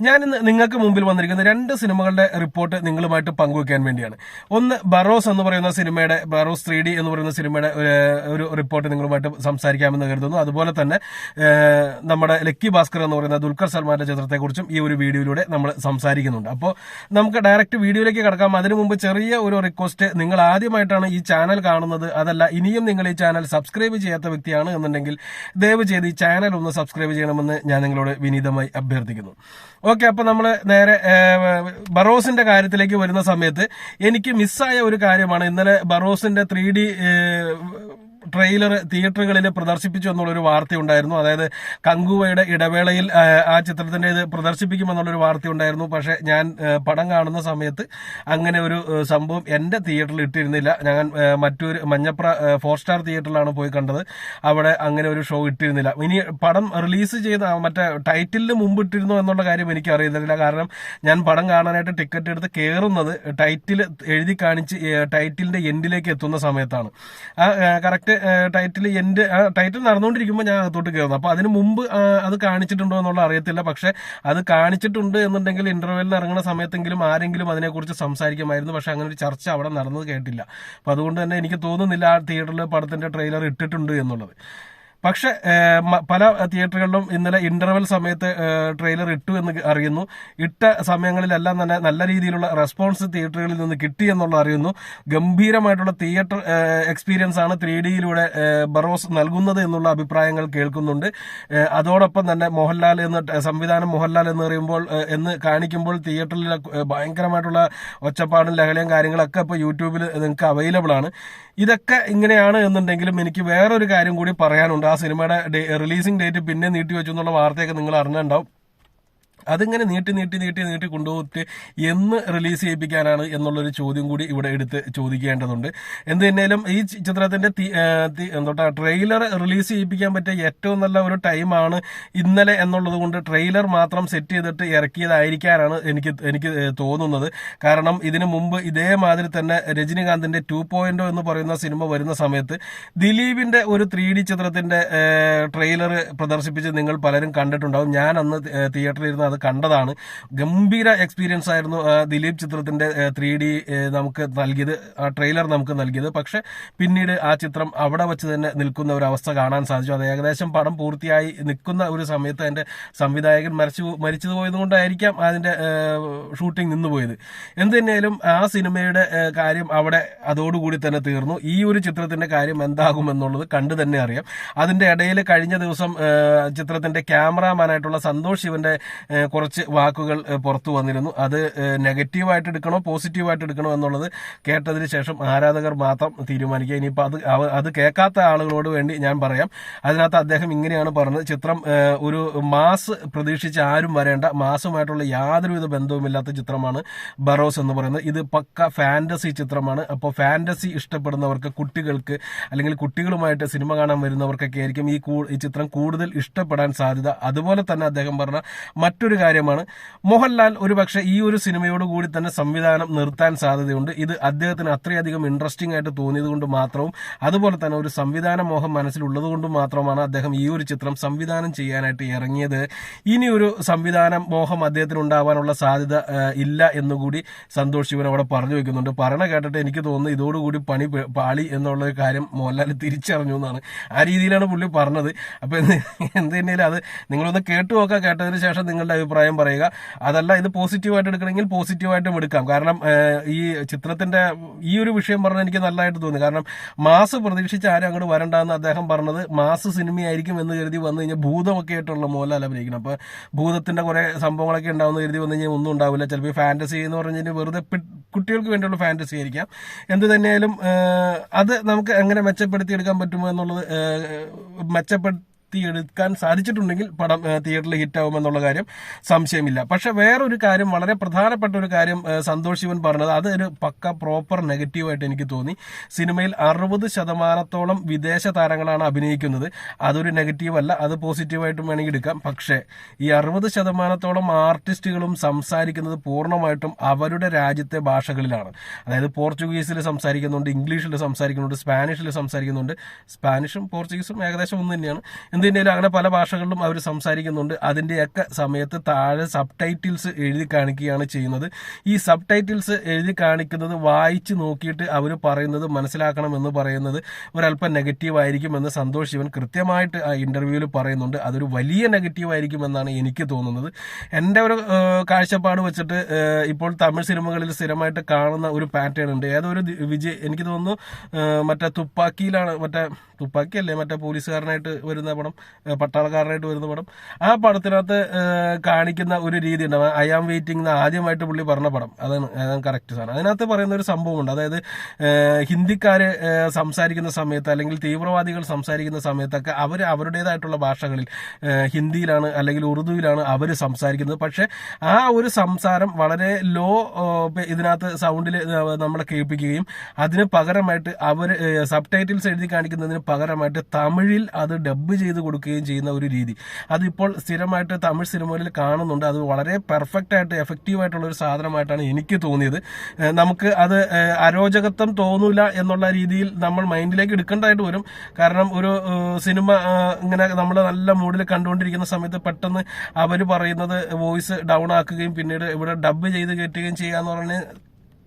ഞാൻ ഇന്ന് നിങ്ങൾക്ക് മുമ്പിൽ വന്നിരിക്കുന്ന രണ്ട് സിനിമകളുടെ റിപ്പോർട്ട് നിങ്ങളുമായിട്ട് പങ്കുവെക്കാൻ വേണ്ടിയാണ്. ഒന്ന് ബറോസ് എന്ന് പറയുന്ന സിനിമയുടെ ബറോസ് ത്രീ ഡി എന്ന് പറയുന്ന സിനിമയുടെ ഒരു- റിപ്പോർട്ട് നിങ്ങളുമായിട്ട് സംസാരിക്കാമെന്ന് കരുതുന്നു. അതുപോലെ തന്നെ നമ്മുടെ ലക്കി ഭാസ്കർ എന്ന് പറയുന്ന ദുൽഖർ സൽമാന്റെ ചിത്രത്തെക്കുറിച്ചും ഈ ഒരു വീഡിയോയിലൂടെ നമ്മൾ സംസാരിക്കുന്നുണ്ട്. അപ്പോൾ നമുക്ക് ഡയറക്റ്റ് വീഡിയോയിലേക്ക് കടക്കാം. അതിനു മുമ്പ് ചെറിയ ഒരു റിക്വസ്റ്റ്. നിങ്ങൾ ആദ്യമായിട്ടാണ് ഈ ചാനൽ കാണുന്നത്. അതല്ല ഇനിയും നിങ്ങൾ ഈ ചാനൽ സബ്സ്ക്രൈബ് ചെയ്യാത്ത വ്യക്തിയാണ് എന്നുണ്ടെങ്കിൽ ദയവ് ചെയ്ത് ഈ ചാനൽ ഒന്ന് സബ്സ്ക്രൈബ് ചെയ്യണമെന്ന് ഞാൻ നിങ്ങളോട് വിനീതമായി അഭ്യർത്ഥിക്കുന്നു. ഓക്കെ അപ്പൊ നമ്മൾ നേരെ ബറോസിന്റെ കാര്യത്തിലേക്ക് വരുന്ന സമയത്ത് എനിക്ക് മിസ്സായ ഒരു കാര്യമാണ്. ഇന്നലെ ബറോസിന്റെ ത്രീ ഡി ട്രെയിലർ തിയേറ്ററുകളിൽ പ്രദർശിപ്പിച്ചു എന്നുള്ളൊരു വാർത്തയുണ്ടായിരുന്നു. അതായത് കങ്കുവയുടെ ഇടവേളയിൽ ആ, ചിത്രത്തിന്റെ ഇത് പ്രദർശിപ്പിക്കുമെന്നുള്ളൊരു വാർത്തയുണ്ടായിരുന്നു. പക്ഷെ ഞാൻ പടം കാണുന്ന സമയത്ത് അങ്ങനെ ഒരു സംഭവം എന്റെ തിയേറ്ററിൽ ഇട്ടിരുന്നില്ല. ഞാൻ മറ്റൊരു മഞ്ഞപ്ര ഫോർ സ്റ്റാർ തിയേറ്ററിലാണ് പോയി കണ്ടത്. അവിടെ അങ്ങനെ ഒരു ഷോ ഇട്ടിരുന്നില്ല. ഇനി പടം റിലീസ് ചെയ്ത മറ്റേ ടൈറ്റിലിന് മുമ്പ് ഇട്ടിരുന്നു എന്നുള്ള കാര്യം എനിക്ക് അറിയുന്നില്ല. കാരണം ഞാൻ പടം കാണാനായിട്ട് ടിക്കറ്റ് എടുത്ത് കയറുന്നത് ടൈറ്റിൽ എഴുതി കാണിച്ച് ടൈറ്റിലിന്റെ എൻഡിലേക്ക് എത്തുന്ന സമയത്താണ്. ആ കറക്റ്റ് ടൈറ്റിൽ എൻഡ് ടൈറ്റിൽ നടന്നുകൊണ്ടിരിക്കുമ്പോൾ ഞാൻ അകത്തോട്ട് കയറുന്നു അപ്പൊ അതിന് മുമ്പ് അത് കാണിച്ചിട്ടുണ്ടോ എന്നുള്ള അറിയത്തില്ല. പക്ഷേ അത് കാണിച്ചിട്ടുണ്ട് എന്നുണ്ടെങ്കിൽ ഇന്റർവെല്ലിൽ ഇറങ്ങുന്ന സമയത്തെങ്കിലും ആരെങ്കിലും അതിനെക്കുറിച്ച് സംസാരിക്കുമായിരുന്നു. പക്ഷേ അങ്ങനെ ഒരു ചർച്ച അവിടെ നടന്നത് കേട്ടില്ല. അപ്പൊ അതുകൊണ്ട് തന്നെ എനിക്ക് തോന്നുന്നില്ല ആ തിയേറ്ററിൽ പടത്തിന്റെ ട്രെയിലർ ഇട്ടിട്ടുണ്ട് എന്നുള്ളത്. പക്ഷെ പല തിയേറ്ററുകളിലും ഇന്നലെ ഇന്റർവെൽ സമയത്ത് ട്രെയിലർ ഇട്ടു എന്ന് അറിയുന്നു. ഇട്ട സമയങ്ങളിലെല്ലാം തന്നെ നല്ല രീതിയിലുള്ള റെസ്പോൺസ് തിയേറ്ററുകളിൽ നിന്ന് കിട്ടി എന്നുള്ള അറിയുന്നു. ഗംഭീരമായിട്ടുള്ള തിയേറ്റർ എക്സ്പീരിയൻസ് ആണ് ത്രീ ഡിയിലൂടെ ബറോസ് നൽകുന്നത് എന്നുള്ള അഭിപ്രായങ്ങൾ കേൾക്കുന്നുണ്ട്. അതോടൊപ്പം തന്നെ മോഹൻലാൽ എന്ന് സംവിധാനം മോഹൻലാൽ എന്ന് പറയുമ്പോൾ എന്ന് കാണിക്കുമ്പോൾ തിയേറ്ററിൽ ഭയങ്കരമായിട്ടുള്ള ഒച്ചപ്പാടും ലഹളയും കാര്യങ്ങളൊക്കെ ഇപ്പോൾ യൂട്യൂബിൽ നിങ്ങൾക്ക് അവൈലബിൾ ആണ്. ഇതൊക്കെ ഇങ്ങനെയാണ് എന്നുണ്ടെങ്കിലും എനിക്ക് വേറൊരു കാര്യം കൂടി പറയാനുണ്ട്. ആ സിനിമയുടെ റിലീസിംഗ് ഡേറ്റ് പിന്നെ നീട്ടി വെച്ചു എന്നുള്ള വാർത്തയൊക്കെ നിങ്ങൾ അറിഞ്ഞിട്ടുണ്ടാവും. അതിങ്ങനെ നീട്ടി നീട്ടി നീട്ടി നീട്ടി കൊണ്ടുപോയിട്ട് എന്ന് റിലീസ് ചെയ്യിപ്പിക്കാനാണ് എന്നുള്ളൊരു ചോദ്യം കൂടി ഇവിടെ എടുത്ത് ചോദിക്കേണ്ടതുണ്ട്. എന്ത് തന്നെയാലും ഈ ചിത്രത്തിന്റെ എന്തോട്ടാ ട്രെയിലർ റിലീസ് ചെയ്യിപ്പിക്കാൻ പറ്റിയ ഏറ്റവും നല്ല ഒരു ടൈമാണ് ഇന്നലെ എന്നുള്ളത് കൊണ്ട് ട്രെയിലർ മാത്രം സെറ്റ് ചെയ്തിട്ട് ഇറക്കിയതായിരിക്കാനാണ് എനിക്ക് എനിക്ക് തോന്നുന്നത്. കാരണം ഇതിനു മുമ്പ് ഇതേമാതിരി തന്നെ രജനികാന്തിന്റെ ടു പോയിന്റോ എന്ന് പറയുന്ന സിനിമ വരുന്ന സമയത്ത് ദിലീപിന്റെ ഒരു ത്രീ ഡി ചിത്രത്തിന്റെ ട്രെയിലർ പ്രദർശിപ്പിച്ച് നിങ്ങൾ പലരും കണ്ടിട്ടുണ്ടാവും. ഞാൻ അന്ന് തിയേറ്ററിൽ ഇരുന്ന് അത് കണ്ടതാണ്. ഗംഭീര എക്സ്പീരിയൻസ് ആയിരുന്നു ദിലീപ് ചിത്രത്തിന്റെ ത്രീ ഡി നമുക്ക് നൽകിയത് ആ ട്രെയിലർ നമുക്ക് നൽകിയത്. പക്ഷെ പിന്നീട് ആ ചിത്രം അവിടെ വെച്ച് തന്നെ നിൽക്കുന്ന ഒരു അവസ്ഥ കാണാൻ സാധിച്ചു. അത് ഏകദേശം പടം പൂർത്തിയായി നിൽക്കുന്ന ഒരു സമയത്ത് അതിന്റെ സംവിധായകൻ മരിച്ചു മരിച്ചത് പോയതുകൊണ്ടായിരിക്കാം അതിന്റെ ഷൂട്ടിംഗ് നിന്നുപോയത് എന്ത് തന്നെയാലും ആ സിനിമയുടെ കാര്യം അവിടെ അതോടുകൂടി തന്നെ തീർന്നു. ഈ ഒരു ചിത്രത്തിന്റെ കാര്യം എന്താകും എന്നുള്ളത് കണ്ടു തന്നെ അറിയാം. അതിന്റെ ഇടയിൽ കഴിഞ്ഞ ദിവസം ചിത്രത്തിന്റെ ക്യാമറാമാനായിട്ടുള്ള സന്തോഷ് ശിവന്റെ കുറച്ച് വാക്കുകൾ പുറത്തു വന്നിരുന്നു. അത് നെഗറ്റീവായിട്ട് എടുക്കണോ പോസിറ്റീവായിട്ട് എടുക്കണോ എന്നുള്ളത് കേട്ടതിന് ശേഷം ആരാധകർ മാത്രം തീരുമാനിക്കുക. ഇനിയിപ്പോൾ അത് അത് കേൾക്കാത്ത ആളുകളോട് വേണ്ടി ഞാൻ പറയാം. അതിനകത്ത് അദ്ദേഹം ഇങ്ങനെയാണ് പറഞ്ഞത്. ചിത്രം ഒരു മാസ് പ്രതീക്ഷിച്ച് ആരും വരേണ്ട മാസുമായിട്ടുള്ള യാതൊരുവിധ ബന്ധവുമില്ലാത്ത ചിത്രമാണ് ബറോസ് എന്ന് പറയുന്നത്. ഇത് പക്ക ഫാന്റസി ചിത്രമാണ്. അപ്പോൾ ഫാന്റസി ഇഷ്ടപ്പെടുന്നവർക്ക് കുട്ടികൾക്ക് അല്ലെങ്കിൽ കുട്ടികളുമായിട്ട് സിനിമ കാണാൻ വരുന്നവർക്കൊക്കെ ആയിരിക്കും ഈ ഈ ചിത്രം കൂടുതൽ ഇഷ്ടപ്പെടാൻ സാധ്യത. അതുപോലെ തന്നെ അദ്ദേഹം പറഞ്ഞ മറ്റൊരു കാര്യമാണ്. മോഹൻലാൽ ഒരുപക്ഷെ ഈ ഒരു സിനിമയോട് കൂടി തന്നെ സംവിധാനം നിർത്താൻ സാധ്യതയുണ്ട്. ഇത് അദ്ദേഹത്തിന് അത്രയധികം ഇൻട്രസ്റ്റിംഗ് ആയിട്ട് തോന്നിയത് കൊണ്ട് മാത്രവും അതുപോലെ തന്നെ ഒരു സംവിധാന മോഹം മനസ്സിലുള്ളത് കൊണ്ട് മാത്രമാണ് അദ്ദേഹം ഈ ഒരു ചിത്രം സംവിധാനം ചെയ്യാനായിട്ട് ഇറങ്ങിയത്. ഇനി ഒരു സംവിധാന മോഹം അദ്ദേഹത്തിന് ഉണ്ടാവാനുള്ള സാധ്യത ഇല്ല എന്നുകൂടി സന്തോഷ് ശിവൻ അവിടെ പറഞ്ഞു വെക്കുന്നുണ്ട്. പറയണ കേട്ടിട്ട് എനിക്ക് തോന്നുന്നു ഇതോടുകൂടി പണി പാളി എന്നുള്ള ഒരു കാര്യം മോഹൻലാൽ തിരിച്ചറിഞ്ഞു എന്നാണ്. ആ രീതിയിലാണ് പുള്ളി പറഞ്ഞത്. അപ്പൊ എന്ത് എന്ത് തന്നെയാലും അത് നിങ്ങളൊന്ന് കേട്ടു നോക്കുക കേട്ടതിന് ശേഷം നിങ്ങളുടെ അഭിപ്രായം പറയുക. അതല്ല ഇത് പോസിറ്റീവായിട്ട് എടുക്കണമെങ്കിൽ പോസിറ്റീവായിട്ടും എടുക്കാം. കാരണം ഈ ചിത്രത്തിന്റെ ഈ ഒരു വിഷയം പറഞ്ഞാൽ എനിക്ക് നല്ലതായിട്ട് തോന്നി. കാരണം മാസ് പ്രതീക്ഷിച്ച് ആരും അങ്ങോട്ട് വരണ്ടെന്ന് അദ്ദേഹം പറഞ്ഞത് മാസ് സിനിമയായിരിക്കും എന്ന് കരുതി വന്നു കഴിഞ്ഞാൽ ഭൂതമൊക്കെ ആയിട്ടുള്ള മോഹൻലാൽ അഭിനയിക്കണം. അപ്പൊ ഭൂതത്തിന്റെ കുറെ സംഭവങ്ങളൊക്കെ ഉണ്ടാവുന്ന കരുതി വന്നു കഴിഞ്ഞാൽ ഒന്നും ഉണ്ടാവില്ല. ചിലപ്പോൾ ഫാന്റസി എന്ന് പറഞ്ഞു കഴിഞ്ഞാൽ വെറുതെ കുട്ടികൾക്ക് വേണ്ടിയുള്ള ഫാന്റസി ആയിരിക്കാം. എന്ത് തന്നെയായാലും അത് നമുക്ക് എങ്ങനെ മെച്ചപ്പെടുത്തി എടുക്കാൻ പറ്റുമോ എന്നുള്ളത് ആ, വളർത്തിയെടുക്കാൻ സാധിച്ചിട്ടുണ്ടെങ്കിൽ പടം തിയേറ്ററിൽ ഹിറ്റാവുമെന്നുള്ള കാര്യം സംശയമില്ല. പക്ഷെ വേറൊരു കാര്യം വളരെ പ്രധാനപ്പെട്ട ഒരു കാര്യം സന്തോഷ് ശിവൻ പറഞ്ഞത്. അത് ഒരു പക്ക പ്രോപ്പർ നെഗറ്റീവായിട്ട് എനിക്ക് തോന്നി. സിനിമയിൽ അറുപത് ശതമാനത്തോളം വിദേശ താരങ്ങളാണ് അഭിനയിക്കുന്നത്. അതൊരു നെഗറ്റീവ് അല്ല അത് പോസിറ്റീവായിട്ടും വേണമെങ്കിൽ എടുക്കാം. പക്ഷേ ഈ അറുപത് ശതമാനത്തോളം ആർട്ടിസ്റ്റുകളും സംസാരിക്കുന്നത് പൂർണമായിട്ടും അവരുടെ രാജ്യത്തെ ഭാഷകളിലാണ്. അതായത് പോർച്ചുഗീസിൽ സംസാരിക്കുന്നുണ്ട് ഇംഗ്ലീഷിൽ സംസാരിക്കുന്നുണ്ട് സ്പാനിഷിൽ സംസാരിക്കുന്നുണ്ട്. സ്പാനിഷും പോർച്ചുഗീസും ഏകദേശം ഒന്ന് തന്നെയാണ്. എന്തിനേലും അങ്ങനെ പല ഭാഷകളിലും അവർ സംസാരിക്കുന്നുണ്ട്. അതിന്റെയൊക്കെ സമയത്ത് താഴെ സബ് ടൈറ്റിൽസ് എഴുതി കാണിക്കുകയാണ് ചെയ്യുന്നത്. ഈ സബ് ടൈറ്റിൽസ് എഴുതി കാണിക്കുന്നത് വായിച്ച് നോക്കിയിട്ട് അവർ പറയുന്നത് മനസ്സിലാക്കണമെന്ന് പറയുന്നത് ഒരല്പം നെഗറ്റീവ് ആയിരിക്കുമെന്ന് സന്തോഷ് ശിവൻ കൃത്യമായിട്ട് ആ ഇന്റർവ്യൂവിൽ പറയുന്നുണ്ട്. അതൊരു വലിയ നെഗറ്റീവ് ആയിരിക്കുമെന്നാണ് എനിക്ക് തോന്നുന്നത്. എന്റെ ഒരു കാഴ്ചപ്പാട് വെച്ചിട്ട് ഇപ്പോൾ തമിഴ് സിനിമകളിൽ സ്ഥിരമായിട്ട് കാണുന്ന ഒരു പാറ്റേൺ ഉണ്ട്. ഏതൊരു വിജയ് എനിക്ക് തോന്നുന്നു മറ്റേ തുപ്പാക്കിയിലാണ് മറ്റേ തുപ്പാക്കിയല്ലേ മറ്റേ പോലീസുകാരനായിട്ട് വരുന്ന പടം പട്ടാളക്കാരനായിട്ട് വരുന്ന പടം. ആ പടത്തിനകത്ത് കാണിക്കുന്ന ഒരു രീതി ഉണ്ടാവും ഐ ആം വെയിറ്റിംഗ് എന്ന് ആദ്യമായിട്ട് പുള്ളി പറഞ്ഞ പടം. അതാണ് കറക്റ്റ് സാധനം അതിനകത്ത് പറയുന്ന ഒരു സംഭവമുണ്ട്. അതായത് ഹിന്ദിക്കാര് സംസാരിക്കുന്ന സമയത്ത് അല്ലെങ്കിൽ തീവ്രവാദികൾ സംസാരിക്കുന്ന സമയത്തൊക്കെ അവർ അവരുടേതായിട്ടുള്ള ഭാഷകളിൽ ഹിന്ദിയിലാണ് അല്ലെങ്കിൽ ഉറുദുവിലാണ് അവർ സംസാരിക്കുന്നത്. പക്ഷെ ആ ഒരു സംസാരം വളരെ ലോ ഇതിനകത്ത് സൗണ്ടിൽ നമ്മളെ കേൾപ്പിക്കുകയും അതിന് പകരമായിട്ട് അവർ സബ് ടൈറ്റിൽസ് എഴുതി കാണിക്കുന്നതിന് പകരമായിട്ട് തമിഴിൽ അത് ഡബ് ചെയ്ത് കൊടുക്കുകയും ചെയ്യുന്ന ഒരു രീതി. അതിപ്പോൾ സ്ഥിരമായിട്ട് തമിഴ് സിനിമകളിൽ കാണുന്നുണ്ട്. അത് വളരെ പെർഫെക്റ്റ് ആയിട്ട് എഫക്റ്റീവ് ആയിട്ടുള്ള ഒരു സാധനമായിട്ടാണ് എനിക്ക് തോന്നിയത്. നമുക്ക് അത് അരോചകത്വം തോന്നൂല എന്നുള്ള രീതിയിൽ നമ്മൾ മൈൻഡിലേക്ക് എടുക്കേണ്ടതായിട്ട് വരും. കാരണം ഒരു സിനിമ ഇങ്ങനെ നമ്മൾ നല്ല മൂഡിൽ കണ്ടുകൊണ്ടിരിക്കുന്ന സമയത്ത് പെട്ടെന്ന് അവർ പറയുന്നത് വോയിസ് ഡൗൺ ആക്കുകയും പിന്നീട് ഇവിടെ ഡബ് ചെയ്ത് കയറ്റുകയും ചെയ്യുക ചെയ്യാന്ന് പറഞ്ഞ്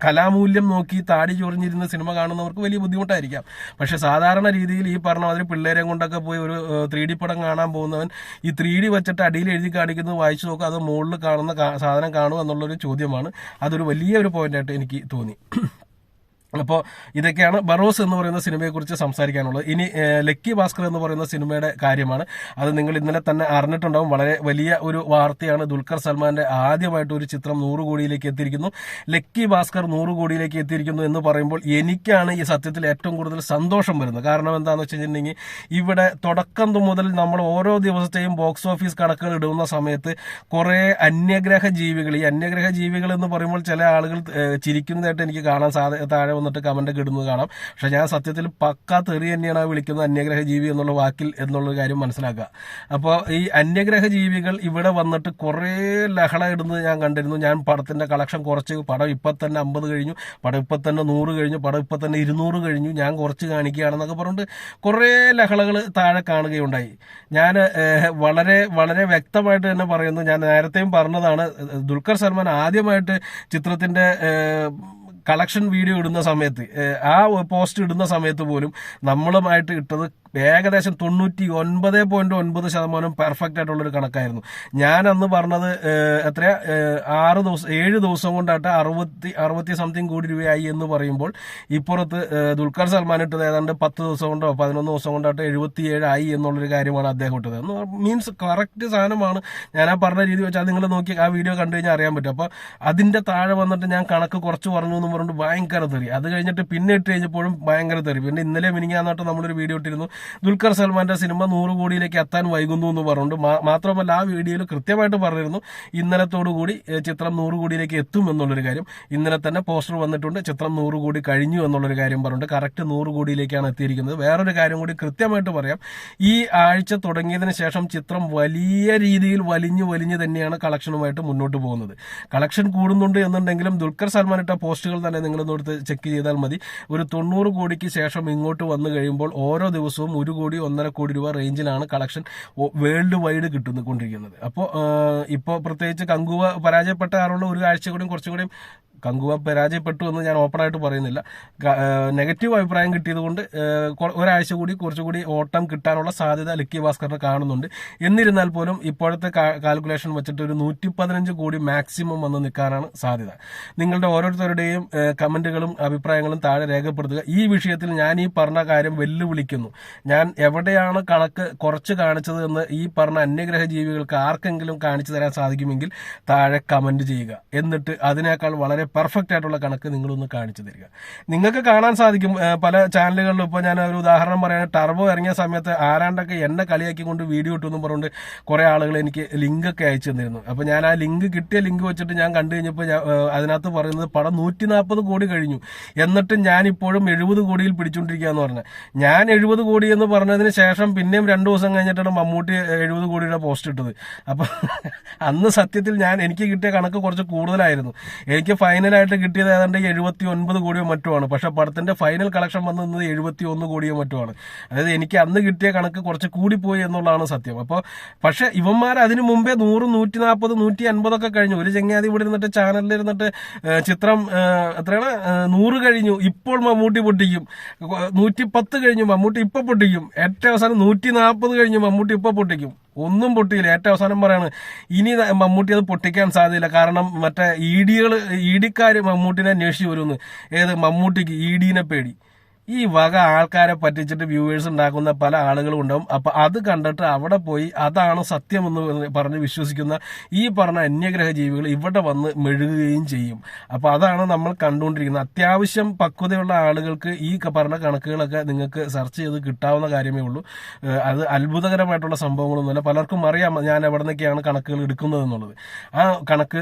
കലാമൂല്യം നോക്കി താടി ചൊറിഞ്ഞിരുന്ന സിനിമ കാണുന്നവർക്ക് വലിയ ബുദ്ധിമുട്ടായിരിക്കാം. പക്ഷെ സാധാരണ രീതിയിൽ ഈ പറഞ്ഞ മാതിരി പിള്ളേരെ കൊണ്ടൊക്കെ പോയി ഒരു ത്രീ ഡി പടം കാണാൻ പോകുന്നവൻ ഈ ത്രീ ഡി വെച്ചിട്ട് അടിയിൽ എഴുതി കാണിക്കുന്നത് വായിച്ചു നോക്കുക അത് മുകളിൽ കാണുന്ന സാധനം കാണുക എന്നുള്ളൊരു ചോദ്യമാണ്. അതൊരു വലിയൊരു പോയിന്റായിട്ട് എനിക്ക് തോന്നി. അപ്പോൾ ഇതൊക്കെയാണ് ബറോസ് എന്ന് പറയുന്ന സിനിമയെക്കുറിച്ച് സംസാരിക്കാനുള്ളത്. ഇനി ലക്കി ഭാസ്കർ എന്ന് പറയുന്ന സിനിമയുടെ കാര്യമാണ്. അത് നിങ്ങൾ ഇന്നലെ തന്നെ അറിഞ്ഞിട്ടുണ്ടാവും. വളരെ വലിയ ഒരു വാർത്തയാണ്. ദുൽഖർ സൽമാന്റെ ആദ്യമായിട്ട് ഒരു ചിത്രം നൂറ് കോടിയിലേക്ക് എത്തിയിരിക്കുന്നു. ലക്കി ഭാസ്കർ നൂറ് കോടിയിലേക്ക് എത്തിയിരിക്കുന്നു എന്ന് പറയുമ്പോൾ എനിക്കാണ് ഈ സത്യത്തിൽ ഏറ്റവും കൂടുതൽ സന്തോഷം വരുന്നത്. കാരണം എന്താണെന്ന് വെച്ച് കഴിഞ്ഞിട്ടുണ്ടെങ്കിൽ ഇവിടെ തുടക്കം മുതൽ നമ്മൾ ഓരോ ദിവസത്തെയും ബോക്സ് ഓഫീസ് കണക്കുകൾ ഇടുന്ന സമയത്ത് കുറേ അന്യഗ്രഹ ജീവികൾ ഈ അന്യഗ്രഹ ജീവികൾ എന്ന് പറയുമ്പോൾ ചില ആളുകൾ ചിരിക്കുന്നതായിട്ട് എനിക്ക് കാണാൻ സാധ്യ താഴെ വന്നിട്ട് കമന്റ് ഒക്കെ ഇടുന്നത് കാണാം. പക്ഷെ ഞാൻ സത്യത്തിൽ പക്ക തെറി തന്നെയാണ് വിളിക്കുന്നത് അന്യഗ്രഹ ജീവി എന്നുള്ള വാക്കിൽ എന്നുള്ള കാര്യം മനസ്സിലാക്കുക. അപ്പോൾ ഈ അന്യഗ്രഹ ജീവികൾ ഇവിടെ വന്നിട്ട് കുറേ ലഹള ഇടുന്നത് ഞാൻ കണ്ടിരുന്നു. ഞാൻ പടത്തിന്റെ കളക്ഷൻ കുറച്ച് പടം ഇപ്പം തന്നെ അമ്പത് കഴിഞ്ഞു പടം ഇപ്പം തന്നെ നൂറ് കഴിഞ്ഞു പടം ഇപ്പം തന്നെ ഇരുന്നൂറ് കഴിഞ്ഞു ഞാൻ കുറച്ച് കാണിക്കുകയാണെന്നൊക്കെ പറഞ്ഞിട്ട് കുറേ ലഹളകൾ താഴെ കാണുകയുണ്ടായി. ഞാൻ വളരെ വളരെ വ്യക്തമായിട്ട് തന്നെ പറയുന്നു. ഞാൻ നേരത്തെയും പറഞ്ഞതാണ് ദുൽഖർ സൽമാൻ ആദ്യമായിട്ട് ചിത്രത്തിന്റെ ഏഹ്, കളക്ഷൻ വീഡിയോ ഇടുന്ന സമയത്ത് ആ പോസ്റ്റ് ഇടുന്ന സമയത്ത് പോലും നമ്മളുമായിട്ട് ഇട്ടത് ഏകദേശം തൊണ്ണൂറ്റി ഒൻപത് പോയിന്റ് ഒൻപത് ശതമാനം പെർഫെക്റ്റ് ആയിട്ടുള്ളൊരു കണക്കായിരുന്നു. ഞാൻ അന്ന് പറഞ്ഞത് എത്ര ആറ് ദിവസം ഏഴ് ദിവസം കൊണ്ടായിട്ട് അറുപത്തി അറുപത്തി സംതിങ് കോടി രൂപയായി എന്ന് പറയുമ്പോൾ ഇപ്പുറത്ത് ദുൽഖർ സൽമാൻ ഇട്ടത് ഏതാണ്ട് പത്ത് ദിവസം കൊണ്ടോ പതിനൊന്ന് ദിവസം കൊണ്ടായിട്ട് എഴുപത്തി ആയി എന്നുള്ളൊരു കാര്യമാണ് അദ്ദേഹം ഇട്ടത്. എന്ന് മീൻസ് കറക്റ്റ് സാധനമാണ്. ഞാൻ ആ പറഞ്ഞ രീതി വെച്ചാൽ നിങ്ങൾ നോക്കി ആ വീഡിയോ കണ്ടു കഴിഞ്ഞാൽ അറിയാൻ പറ്റും. അപ്പോൾ അതിന്റെ താഴെ വന്നിട്ട് ഞാൻ കണക്ക് കുറച്ച് പറഞ്ഞു എന്ന് പറഞ്ഞിട്ട് ഭയങ്കര തെറി. അത് കഴിഞ്ഞിട്ട് പിന്നെ ഇട്ട് കഴിഞ്ഞപ്പോഴും ഭയങ്കര തെറി. പിന്നെ ഇന്നലെ മിനിങ്ങാന്നിട്ട് നമ്മളൊരു വീഡിയോ ഇട്ടിരുന്നു. ദുൽഖർ സൽമാന്റെ സിനിമ നൂറ് കോടിയിലേക്ക് എത്താൻ വൈകുന്നു എന്ന് പറഞ്ഞുകൊണ്ട് മാത്രമല്ല ആ വീഡിയോയിൽ കൃത്യമായിട്ട് പറഞ്ഞിരുന്നു ഇന്നലത്തോടു കൂടി ചിത്രം നൂറ് കോടിയിലേക്ക് എത്തും എന്നുള്ളൊരു കാര്യം. ഇന്നലെ തന്നെ പോസ്റ്റർ വന്നിട്ടുണ്ട് ചിത്രം നൂറ് കോടി കഴിഞ്ഞു എന്നുള്ളൊരു കാര്യം പറഞ്ഞിട്ട് കറക്റ്റ് നൂറ് കോടിയിലേക്കാണ് എത്തിയിരിക്കുന്നത്. വേറൊരു കാര്യം കൂടി കൃത്യമായിട്ട് പറയാം. ഈ ആഴ്ച തുടങ്ങിയതിന് ശേഷം ചിത്രം വലിയ രീതിയിൽ വലിഞ്ഞു വലിഞ്ഞു തന്നെയാണ് കളക്ഷനുമായിട്ട് മുന്നോട്ട് പോകുന്നത്. കളക്ഷൻ കൂടുന്നുണ്ട് എന്നുണ്ടെങ്കിലും ദുൽഖർ സൽമാൻ ഇട്ട പോസ്റ്റുകൾ തന്നെ നിങ്ങളൊന്ന് എടുത്ത് ചെക്ക് ചെയ്താൽ മതി. ഒരു തൊണ്ണൂറ് കോടിക്ക് ശേഷം ഇങ്ങോട്ട് വന്നു കഴിയുമ്പോൾ ഓരോ ദിവസവും ഒരു കോടി ഒന്നര കോടി രൂപ റേഞ്ചിലാണ് കളക്ഷൻ വേൾഡ് വൈഡ് കിട്ടുന്നുകൊണ്ടിരിക്കുന്നത് അപ്പോൾ ഇപ്പോൾ പ്രത്യേകിച്ച് കങ്കുവ പരാജയപ്പെട്ട ആളുള്ള ഒരു ആഴ്ച കൂടിയും കുറച്ചും കൂടിയും കങ്കുവ പരാജയപ്പെട്ടു എന്ന് ഞാൻ ഓപ്പണായിട്ട് പറയുന്നില്ല. നെഗറ്റീവ് അഭിപ്രായം കിട്ടിയത് കൊണ്ട് ഏഹ് ഒരാഴ്ച കൂടി കുറച്ചുകൂടി ഓട്ടം കിട്ടാനുള്ള സാധ്യത ലക്കി ഭാസ്കറിന് കാണുന്നുണ്ട്. എന്നിരുന്നാൽ പോലും ഇപ്പോഴത്തെ കാൽക്കുലേഷൻ വെച്ചിട്ട് ഒരു നൂറ്റി പതിനഞ്ച് കോടി മാക്സിമം വന്ന് നിൽക്കാനാണ് സാധ്യത. നിങ്ങളുടെ ഓരോരുത്തരുടെയും കമന്റുകളും അഭിപ്രായങ്ങളും താഴെ രേഖപ്പെടുത്തുക. ഈ വിഷയത്തിൽ ഞാൻ ഈ പറഞ്ഞ കാര്യം വെല്ലുവിളിക്കുന്നു. ഞാൻ എവിടെയാണ് കണക്ക് കുറച്ച് കാണിച്ചത് എന്ന് ഈ പറഞ്ഞ അന്യഗ്രഹ ജീവികൾക്ക് ആർക്കെങ്കിലും കാണിച്ചു തരാൻ സാധിക്കുമെങ്കിൽ താഴെ കമന്റ് ചെയ്യുക. എന്നിട്ട് അതിനേക്കാൾ വളരെ പെർഫെക്റ്റ് ആയിട്ടുള്ള കണക്ക് നിങ്ങളൊന്ന് കാണിച്ചു തരിക. നിങ്ങൾക്ക് കാണാൻ സാധിക്കും പല ചാനലുകളിലും ഇപ്പോൾ ഞാൻ ഒരു ഉദാഹരണം പറയുകയാണെങ്കിൽ ടർബോ ഇറങ്ങിയ സമയത്ത് ആരാണ്ടൊക്കെ എന്നെ കളിയാക്കി കൊണ്ട് വീഡിയോ ഇട്ടെന്നും പറഞ്ഞുകൊണ്ട് കുറേ ആളുകൾ എനിക്ക് ലിങ്ക് ഒക്കെ അയച്ചു തന്നിരുന്നു. അപ്പോൾ ഞാൻ ആ ലിങ്ക് കിട്ടിയ ലിങ്ക് വെച്ചിട്ട് ഞാൻ കണ്ടു കഴിഞ്ഞപ്പോൾ അതിനകത്ത് പറയുന്നത് പടം നൂറ്റി നാൽപ്പത് കോടി കഴിഞ്ഞു. എന്നിട്ട് ഞാൻ ഇപ്പോഴും എഴുപത് കോടിയിൽ പിടിച്ചുകൊണ്ടിരിക്കുക എന്ന് പറഞ്ഞത് ഞാൻ എഴുപത് കോടി എന്ന് പറഞ്ഞതിന് ശേഷം പിന്നെയും രണ്ടു ദിവസം കഴിഞ്ഞിട്ടാണ് മമ്മൂട്ടി എഴുപത് കോടിയുടെ പോസ്റ്റ് ഇട്ടത്. അപ്പോൾ അന്ന് സത്യത്തിൽ ഞാൻ എനിക്ക് കിട്ടിയ കണക്ക് കുറച്ച് കൂടുതലായിരുന്നു. എനിക്ക് ഫൈനലായിട്ട് കിട്ടിയത് ഏതാണ്ട് എഴുപത്തി ഒൻപത് കോടിയോ മറ്റോ ആണ്. പക്ഷെ പടത്തിന്റെ ഫൈനൽ കളക്ഷൻ വന്നത് എഴുപത്തി ഒന്ന് കോടിയോ മറ്റോ ആണ്. അതായത് എനിക്ക് അന്ന് കിട്ടിയ കണക്ക് കുറച്ച് കൂടിപ്പോയി എന്നുള്ളതാണ് സത്യം. അപ്പോൾ പക്ഷെ ഇവന്മാർ അതിനു മുമ്പേ നൂറ് നൂറ്റി നാൽപ്പത് നൂറ്റി അൻപതൊക്കെ കഴിഞ്ഞു. ഒരു ചെങ്ങാതി ഇവിടെ ഇരുന്നിട്ട് ചാനലിൽ ഇരുന്നിട്ട് ചിത്രം എത്രയാണ്? നൂറ് കഴിഞ്ഞു. ഇപ്പോൾ മമ്മൂട്ടി പൊട്ടിക്കും. നൂറ്റി പത്ത് കഴിഞ്ഞു. മമ്മൂട്ടി ഇപ്പൊ പൊട്ടിക്കും. ഏറ്റവും അവസാനം നൂറ്റി നാൽപ്പത് കഴിഞ്ഞു. മമ്മൂട്ടി ഇപ്പൊ പൊട്ടിക്കും. ഒന്നും പൊട്ടിയില്ല. ഏറ്റവും അവസാനം പറയാണ് ഇനി മമ്മൂട്ടി അത് പൊട്ടിക്കാൻ സാധ്യതയില്ല. കാരണം മറ്റേ ഇ ഡികൾ ഇ ഡിക്കാർ മമ്മൂട്ടിനെ അന്വേഷിച്ച് വരുമെന്ന്. ഏത് മമ്മൂട്ടിക്ക് ഇ ഡീനെ പേടി. ഈ വക ആൾക്കാരെ പറ്റിച്ചിട്ട് വ്യൂവേഴ്സ് ഉണ്ടാക്കുന്ന പല ആളുകളും ഉണ്ടാവും. അപ്പൊ അത് കണ്ടിട്ട് അവിടെ പോയി അതാണ് സത്യമെന്ന് പറഞ്ഞ് വിശ്വസിക്കുന്ന ഈ പറഞ്ഞ അന്യഗ്രഹ ജീവികൾ ഇവിടെ വന്ന് മെഴുകുകയും ചെയ്യും. അപ്പൊ അതാണ് നമ്മൾ കണ്ടുകൊണ്ടിരിക്കുന്നത്. അത്യാവശ്യം പക്വതയുള്ള ആളുകൾക്ക് ഈ പറഞ്ഞ കണക്കുകളൊക്കെ നിങ്ങൾക്ക് സെർച്ച് ചെയ്ത് കിട്ടാവുന്ന കാര്യമേ ഉള്ളൂ. അത് അത്ഭുതകരമായിട്ടുള്ള സംഭവങ്ങളൊന്നുമല്ല. പലർക്കും അറിയാം ഞാൻ എവിടെ നിന്നൊക്കെയാണ് കണക്കുകൾ എടുക്കുന്നത് എന്നുള്ളത്. ആ കണക്ക്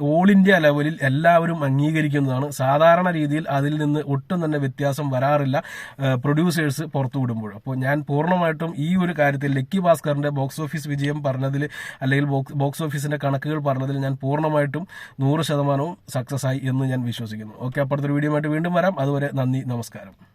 ഓൾ ഇന്ത്യ ലെവലിൽ എല്ലാവരും അംഗീകരിക്കുന്നതാണ്. സാധാരണ രീതിയിൽ അതിൽ നിന്ന് ഒട്ടും തന്നെ വ്യത്യാസം വരാറില്ല. പ്രൊഡ്യൂസേഴ്സ് പുറത്തു വിടുമ്പോൾ. അപ്പോൾ ഞാൻ പൂർണമായിട്ടും ഈ ഒരു കാര്യത്തിൽ ലക്കി ഭാസ്കറിന്റെ ബോക്സ് ഓഫീസ് വിജയം പറഞ്ഞതിൽ അല്ലെങ്കിൽ ബോക്സ് ഓഫീസിന്റെ കണക്കുകൾ പറഞ്ഞതിൽ ഞാൻ പൂർണമായിട്ടും നൂറ് ശതമാനവും സക്സസ് ആയി എന്ന് ഞാൻ വിശ്വസിക്കുന്നു. ഓക്കെ അപ്പുറത്തൊരു വീഡിയോ ആയിട്ട് വീണ്ടും വരാം. അതുവരെ നന്ദി നമസ്കാരം.